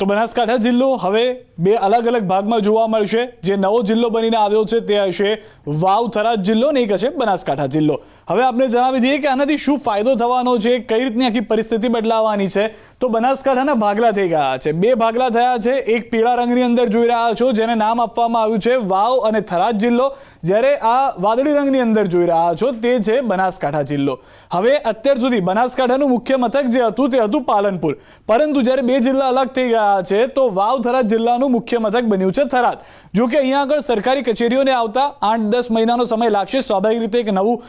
તો બનાસકાંઠા જિલ્લો હવે બે અલગ અલગ ભાગમાં જોવા મળશે. જે નવો જિલ્લો બનીને આવ્યો છે તે હશે વાવ થરાદ જિલ્લો ને એક હશે બનાસકાંઠા જિલ્લો. હવે આપણે જણાવી દઈએ કે આનાથી શું ફાયદો થવાનો છે, કઈ રીતની આખી પરિસ્થિતિ બદલાવાની છે? તો બનાસકાંઠાના ભાગલા થઈ ગયા છે. બે ભાગલા થયા છે. એક પીળા રંગની અંદર જોઈ રહ્યા છો, જેને નામ આપવામાં આવ્યું છે વાવ અને થરાદ જિલ્લો. જ્યારે આ વાદળી રંગની અંદર જોઈ રહ્યા છો, તે છે બનાસકાંઠા જિલ્લો. હવે અત્યાર સુધી બનાસકાંઠાનું મુખ્ય મથક જે હતું, તે હતું પાલનપુર. પરંતુ જ્યારે બે જિલ્લા અલગ થઈ ગયા છે, તો વાવ થરાદ જિલ્લાનું મુખ્ય મથક બન્યું છે થરાદ. જો કે અહીંયા આગળ સરકારી કચેરીઓને આવતા આઠ દસ મહિનાનો સમય લાગશે. સ્વાભાવિક રીતે એક નવું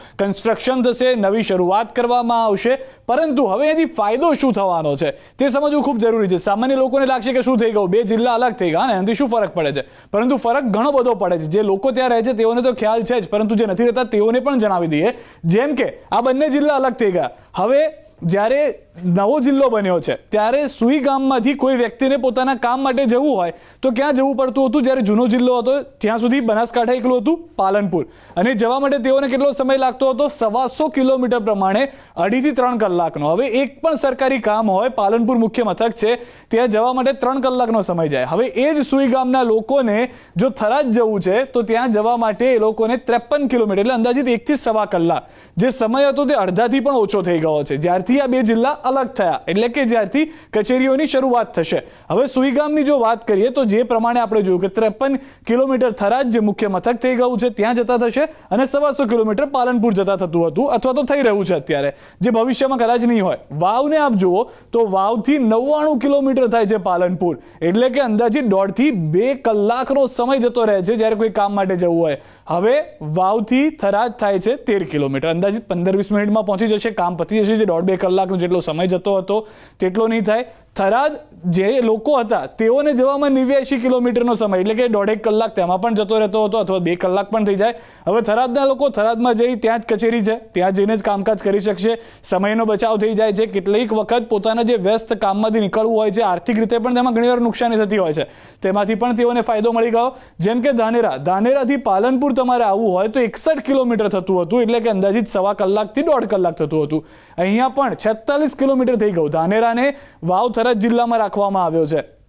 કન્સ્ટ્રક્શન થશે, નવી શરૂઆત કરવામાં આવશે. પરંતુ હવે એથી ફાયદો શું થવાનો છે? તે સમજવું ખૂબ જરૂરી છે. સામાન્ય લોકોને લાગશે કે શું થઈ ગયું? બે જિલ્લા અલગ થઈ ગયા અને એનાથી શું ફરક પડે છે? પરંતુ ફરક ઘણો બધો પડે છે. જે લોકો ત્યાં રહે છે, તેઓને તો ખ્યાલ છે જ. પરંતુ જે નથી રહેતા, તેઓને પણ જણાવી દઈએ. જેમ કે આ બંને જિલ્લા અલગ થઈ ગયા. હવે જ્યારે નવો જિલ્લો બન્યો છે, ત્યારે સુઈ ગામમાંથી કોઈ વ્યક્તિને પોતાના કામ માટે જવું હોય, તો ક્યાં જવું પડતું હતું? જ્યારે જૂનો જિલ્લો હતો, ત્યાં સુધી બનાસકાંઠા એકલું હતું, પાલનપુર. અને જવા માટે તેઓને કેટલો સમય લાગતો હતો? સવાસો કિલોમીટર પ્રમાણે અઢીથી ત્રણ કલાકનો. હવે એક પણ સરકારી કામ હોય, પાલનપુર મુખ્ય મથક છે, ત્યાં જવા માટે ત્રણ કલાકનો સમય જાય. હવે એ જ સુઈ ગામના લોકોને જો થરાદ જવું છે, તો ત્યાં જવા માટે એ લોકોને ત્રેપન કિલોમીટર, એટલે અંદાજિત એકથી સવા કલાક. જે સમય હતો તે અડધાથી પણ ઓછો થઈ ગયો છે. જ્યારથી આ બે જિલ્લા અલગ થયા. એટલે કે જ્યારથી કચેરીઓની શરૂઆત થશે. હવે સુઈગામની જો વાત કરીએ તો જે પ્રમાણે આપણે જોયું કે ત્રેપન કિલોમીટર થરાદ જે મુખ્ય મથક થઈ ગયું છે, ત્યાં જતા થશે અને સવાસો કિલોમીટર પાલનપુર જતા થતું હતું અથવા તો થઈ રહ્યું છે અત્યારે. જે ભવિષ્યમાં કદાચ નહીં હોય. વાવને આપ જુઓ તો વાવથી નવ્વાણું કિલોમીટર થાય છે પાલનપુર. એટલે કે અંદાજે દોઢથી બે કલાકનો સમય જતો રહે છે જ્યારે કોઈ કામ માટે જવું હોય. હવે વાવથી થરાદ થાય છે તેર કિલોમીટર. અંદાજિત પંદર વીસ મિનિટમાં પહોંચી જશે, કામ પતી જશે જે દોઢ બે કલાકનો જેટલો સમય જતો હતો તેટલો નહીં થાય. થરાદ જે લોકો હતા, તેઓને જવામાં નેવ્યાસી કિલોમીટરનો સમય, એટલે કે દોઢેક કલાક તેમાં પણ જતો રહેતો હતો અથવા બે કલાક પણ થઈ જાય. હવે થરાદના લોકો થરાદમાં જઈ ત્યાં જ કચેરી છે, ત્યાં જઈને જ કામકાજ કરી શકશે. સમયનો બચાવ થઈ જાય છે. કેટલીક વખત પોતાના જે વ્યસ્ત કામમાંથી નીકળવું હોય છે, આર્થિક રીતે પણ તેમાં ઘણીવાર નુકસાની થતી હોય છે. તેમાંથી પણ તેઓને ફાયદો મળી ગયો. જેમ કે ધાનેરા, ધાનેરાથી પાલનપુર તમારે આવવું હોય તો એકસઠ કિલોમીટર થતું હતું, એટલે કે અંદાજિત સવા કલાકથી દોઢ કલાક થતું હતું. અહીંયા પણ છેતાલીસ કિલોમીટર થઈ ગયું. ધાનેરાને વાવ થરાદ જિલ્લામાં રાખવામાં આવ્યો છે.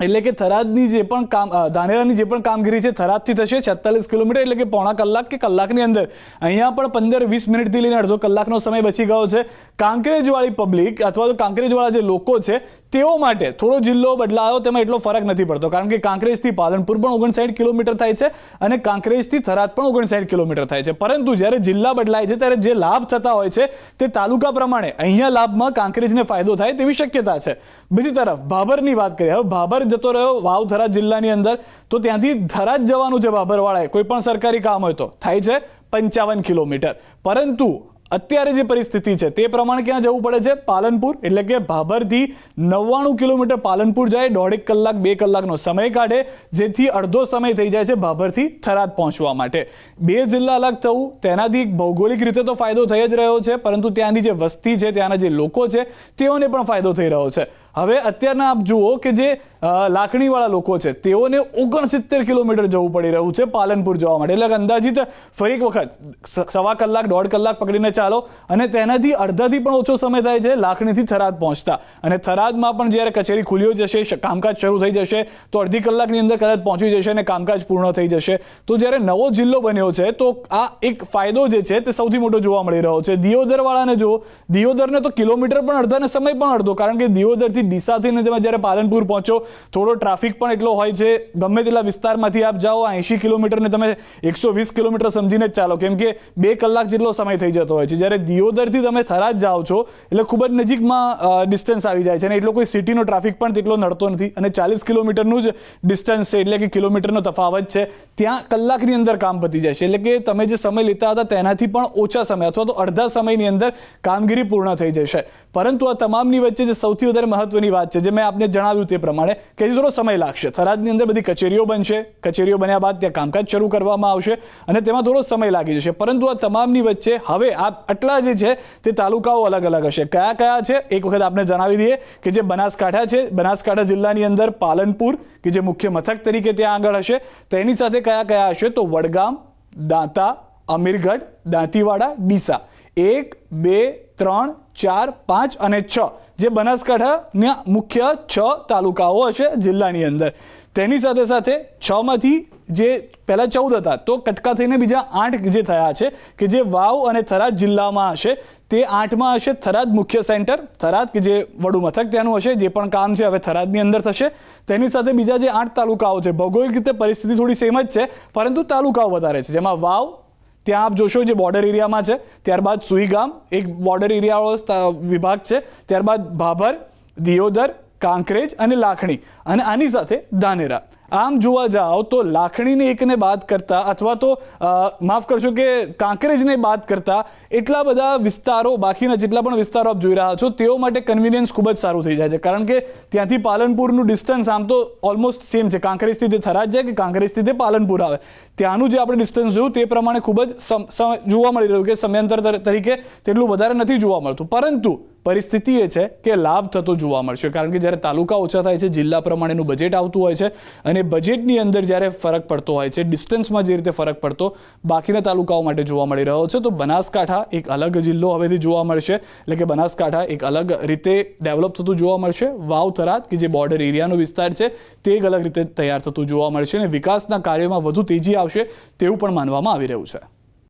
એટલે કે થરાદની જે પણ કામ ધાનેરાની જે પણ કામગીરી છે, થરાદથી થશે છેતાલીસ કિલોમીટર એટલે કે પોણા કલાક કે કલાકની અંદર. અહીંયા પણ પંદર વીસ મિનિટથી લઈને અડધો કલાકનો સમય બચી ગયો છે. કાંકરેજવાળી પબ્લિક અથવા તો કાંકરેજવાળા જે લોકો છે, તેઓ માટે થોડો જિલ્લો બદલાયો, તેમાં એટલો ફરક નથી પડતો. કારણ કે કાંકરેજથી પાલનપુર પણ ઓગણસાઠ કિલોમીટર થાય છે અને કાંકરેજથી થરાદ પણ ઓગણસાઠ કિલોમીટર થાય છે. પરંતુ જ્યારે જિલ્લા બદલાય છે, ત્યારે જે લાભ થતા હોય છે, તે તાલુકા પ્રમાણે અહીંયા લાભમાં કાંકરેજને ફાયદો થાય તેવી શક્યતા છે. બીજી તરફ, ભાભરની વાત કરીએ. હવે ભાભર જતો રહ્યો, વાવ થરાદ જિલ્લાની અંદર. તો ત્યાંથી થરાદ જવાનું છે બાબરવાળાએ. કોઈ પણ સરકારી કામ હોય તો. થાય છે પંચાવન કિલોમીટર. પરંતુ અત્યારે જે પરિસ્થિતિ છે, તે પ્રમાણે ક્યાં જવું પડે છે? પાલનપુર. એટલે કે ભાભરથી નવ્વાણું કિલોમીટર પાલનપુર જાય, દોઢેક કલાક, બે કલાકનો સમય કાઢે, જેથી અડધો સમય થઈ જાય છે ભાભરથી થરાદ પહોંચવા માટે. બે જિલ્લા અલગ થવું, તેનાથી ભૌગોલિક રીતે તો ફાયદો થઈ જ રહ્યો છે, પરંતુ ત્યાંની જે વસ્તી છે, ત્યાંના જે લોકો છે, તેઓને પણ ફાયદો થઈ રહ્યો છે. હવે અત્યારના આપ જુઓ કે જે લાકડીવાળા લોકો છે, તેઓને ઓગણસિત્તેર કિલોમીટર જવું પડી રહ્યું છે પાલનપુર જવા માટે. એટલે અંદાજિત ફરી એક વખત સવા કલાક, દોઢ કલાક પકડીને ચાલો અને તેનાથી અડધાથી પણ ઓછો સમય થાય છે લાખણીથી થરાદ પહોંચતા. અને થરાદમાં પણ જ્યારે કચેરી ખુલ્યો જશે કામકાજ શરૂ થઈ જશે, તો અડધી કલાકની અંદર કદાચ પહોંચી જશે અને કામકાજ પૂર્ણ થઈ જશે. તો જ્યારે નવો જિલ્લો બન્યો છે, તો આ એક ફાયદો જે છે તે સૌથી મોટો જોવા મળી રહ્યો છે. દિયોદરવાળાને જુઓ, દિયોદરને તો કિલોમીટર પણ અડધાને સમય પણ અડધો, કારણ કે દિયોદરથી ડીસાથી ને તમે જ્યારે પાલનપુર પહોંચો, થોડો ટ્રાફિક પણ એટલો હોય છે, ગમે તેટલા વિસ્તારમાંથી આપ જાઓ એંશી કિલોમીટરને તમે એકસો વીસ કિલોમીટર સમજીને જ ચાલો. કેમ કે બે કલાક જેટલો સમય થઈ જતો હોય છે. જ્યારે દિયોદરથી તમે થરાદ જાઓ છો, એટલે ખૂબ જ નજીકમાં ડિસ્ટન્સ આવી જાય છે અને એટલો કોઈ સિટીનો ટ્રાફિક પણ તેટલો નડતો નથી. અને ચાલીસ કિલોમીટરનું જ ડિસ્ટન્સ છે, એટલે કે કિલોમીટરનો તફાવત છે. ત્યાં કલાકની અંદર કામ પતી જાય છે. એટલે કે તમે જે સમય લેતા હતા તેનાથી પણ ઓછા સમય અથવા તો અડધા સમયની અંદર કામગીરી પૂર્ણ થઈ જશે. પરંતુ આ તમામની વચ્ચે જે સૌથી વધારે મહત્વની વાત છે, જે મેં આપને જણાવ્યું તે પ્રમાણે કે થોડો સમય લાગશે. થરાદની અંદર બધી કચેરીઓ બનશે. કચેરીઓ બન્યા બાદ ત્યાં કામકાજ શરૂ કરવામાં આવશે અને તેમાં થોડો સમય લાગી જશે. પરંતુ આ તમામની વચ્ચે હવે આ આટલા જે છે તે તાલુકાઓ અલગ અલગ હશે. કયા કયા છે? એક વખત આપને જણાવી દઈએ કે જે બનાસકાંઠા છે, બનાસકાંઠા જિલ્લાની અંદર પાલનપુર, કે જે મુખ્ય મથક તરીકે ત્યાં આગળ હશે, તેની સાથે કયા કયા હશે? તો વડગામ, દાંતા, અમીરગઢ, દાંતીવાડા, ડીસા. એક, બે, ત્રણ ચાર, પાંચ અને છ, જે બનાસકાંઠાના મુખ્ય છ તાલુકાઓ હશે જિલ્લાની અંદર. તેની સાથે સાથે છમાંથી જે પહેલાં ચૌદ હતા, તો કટકા થઈને બીજા આઠ જે થયા છે, કે જે વાવ અને થરાદ જિલ્લામાં હશે, તે આઠમાં હશે થરાદ મુખ્ય સેન્ટર, થરાદ કે જે વડું મથક ત્યાંનું હશે, જે પણ કામ છે હવે થરાદની અંદર થશે. તેની સાથે બીજા જે આઠ તાલુકાઓ છે, ભૌગોલિક રીતે પરિસ્થિતિ થોડી સેમ જ છે, પરંતુ તાલુકાઓ વધારે છે, જેમાં વાવ ત્યાં આપ જોશો જે બોર્ડર એરિયામાં છે, ત્યારબાદ સુઈગામ, એક બોર્ડર એરિયાવાળો વિભાગ છે, ત્યારબાદ ભાભર, દિયોદર, કાંકરેજ અને લાખણી અને આની સાથે ધાનેરા. આમ જોવા જાઓ તો લાખણીને એકને બાદ કરતા અથવા તો માફ કરશો કે કાંકરેજને બાદ કરતા એટલા બધા વિસ્તારો, બાકીના જેટલા પણ વિસ્તારો આપ જોઈ રહ્યા છો, તેઓ માટે કન્વિનિયન્સ ખૂબ જ સારું થઈ જાય છે. કારણ કે ત્યાંથી પાલનપુરનું ડિસ્ટન્સ આમ તો ઓલમોસ્ટ સેમ છે. કાંકરેજથી તે થરાજ જાય કે કાંકરેજથી તે પાલનપુર આવે. ત્યાંનું જે આપણે ડિસ્ટન્સ જોયું તે પ્રમાણે ખૂબ જ જોવા મળી રહ્યું કે સમયાંતર તરીકે તેટલું વધારે નથી જોવા મળતું. પરંતુ પરિસ્થિતિ એ છે કે લાભ થતો જોવા મળશે. કારણ કે જ્યારે તાલુકા ઓછા થાય છે, જિલ્લા પ્રમાણેનું બજેટ આવતું હોય છે અને બજેટની અંદર જ્યારે ફરક પડતો હોય છે ડિસ્ટન્સમાં જે રીતે ફરક પડતો, બાકીના તાલુકાઓ માટે જોવા મળી રહ્યો છે. તો બનાસકાંઠા એક અલગ જિલ્લો હવેથી જોવા મળશે. એટલે કે બનાસકાંઠા એક અલગ રીતે ડેવલપ થતું જોવા મળશે. વાવ થરાદ, કે જે બોર્ડર એરિયાનો વિસ્તાર છે, તે એક અલગ રીતે તૈયાર થતું જોવા મળશે. અને વિકાસના કાર્યોમાં વધુ તેજી આવશે તેવું પણ માનવામાં આવી રહ્યું છે.